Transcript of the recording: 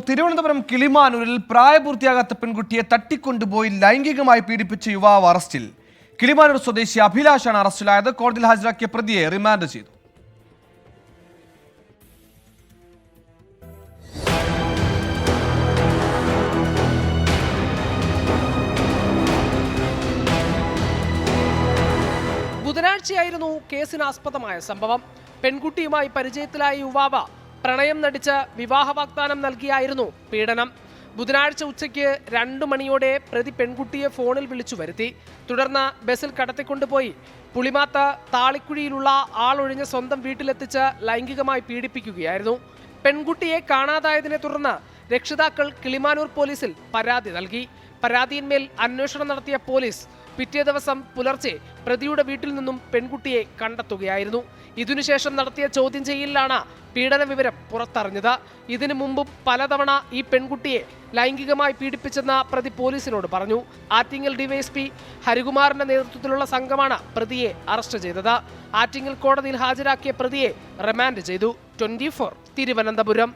തിരുവനന്തപുരം കിളിമാനൂരിൽ പ്രായപൂർത്തിയാകാത്ത പെൺകുട്ടിയെ തട്ടിക്കൊണ്ടുപോയി ലൈംഗികമായി പീഡിപ്പിച്ച യുവാവ് അറസ്റ്റിൽ. കിളിമാനൂർ സ്വദേശി അഭിലാഷാണ് അറസ്റ്റിലായത്. കോടതിയിൽ ഹാജരാക്കിയ പ്രതിയെ റിമാൻഡ് ചെയ്തു. ബുധനാഴ്ചയായിരുന്നു കേസിനാസ്പദമായ സംഭവം. പെൺകുട്ടിയുമായി പരിചയത്തിലായ യുവാവ് പ്രണയം നടിച്ച് വിവാഹ വാഗ്ദാനം നൽകിയായിരുന്നു പീഡനം. ബുധനാഴ്ച ഉച്ചയ്ക്ക് രണ്ടു മണിയോടെ പ്രതി പെൺകുട്ടിയെ ഫോണിൽ വിളിച്ചു വരുത്തി. തുടർന്ന് ബസ്സിൽ കടത്തിക്കൊണ്ടുപോയി. പുളിമാത്ത താളിക്കുഴിയിലുള്ള ആളൊഴിഞ്ഞ സ്വന്തം വീട്ടിലെത്തിച്ച് ലൈംഗികമായി പീഡിപ്പിക്കുകയായിരുന്നു. പെൺകുട്ടിയെ കാണാതായതിനെ തുടർന്ന് രക്ഷിതാക്കൾ കിളിമാനൂർ പോലീസിൽ പരാതി നൽകി. പരാതിയിന്മേൽ അന്വേഷണം നടത്തിയ പോലീസ് പിറ്റേ ദിവസം പുലർച്ചെ പ്രതിയുടെ വീട്ടിൽ നിന്നും പെൺകുട്ടിയെ കണ്ടെത്തുകയായിരുന്നു. ഇതിനുശേഷം നടത്തിയ ചോദ്യം ചെയ്യലിലാണ് പീഡന വിവരം പുറത്തറിഞ്ഞത്. ഇതിനു മുമ്പും പലതവണ ഈ പെൺകുട്ടിയെ ലൈംഗികമായി പീഡിപ്പിച്ചെന്ന പ്രതി പോലീസിനോട് പറഞ്ഞു. ആറ്റിങ്ങൽ ഡിവൈഎസ്പി ഹരികുമാറിന്റെ നേതൃത്വത്തിലുള്ള സംഘമാണ് പ്രതിയെ അറസ്റ്റ് ചെയ്തത്. ആറ്റിങ്ങൽ കോടതിയിൽ ഹാജരാക്കിയ പ്രതിയെ റിമാൻഡ് ചെയ്തു. ട്വന്റി തിരുവനന്തപുരം.